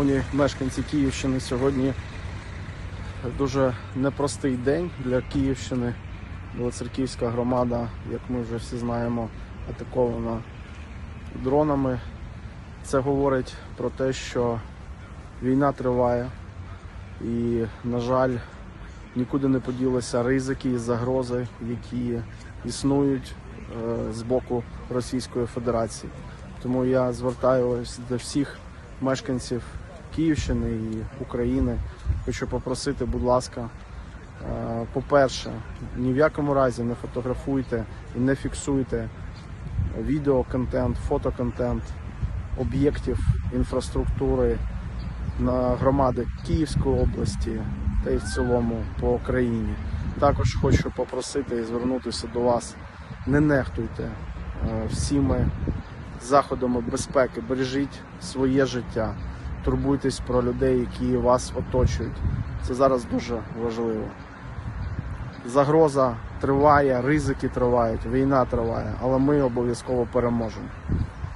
Шановні мешканці Київщини, сьогодні дуже непростий день для Київщини. Білоцерківська громада, як ми вже всі знаємо, атакована дронами. Це говорить про те, що війна триває і, на жаль, нікуди не поділися ризики і загрози, які існують е, з боку Російської Федерації. Тому я звертаюся до всіх мешканців Київщини і України. Хочу попросити, будь ласка, е, по-перше, ні в якому разі не фотографуйте і не фіксуйте відеоконтент, фотоконтент об'єктів інфраструктури на громади Київської області та й в цілому по Україні. Також хочу попросити і звернутися до вас. Не нехтуйте е, всіми заходами безпеки, бережіть своє життя, турбуйтесь про людей, які вас оточують. Це зараз дуже важливо. Загроза триває, ризики тривають, війна триває, але ми обов'язково переможемо.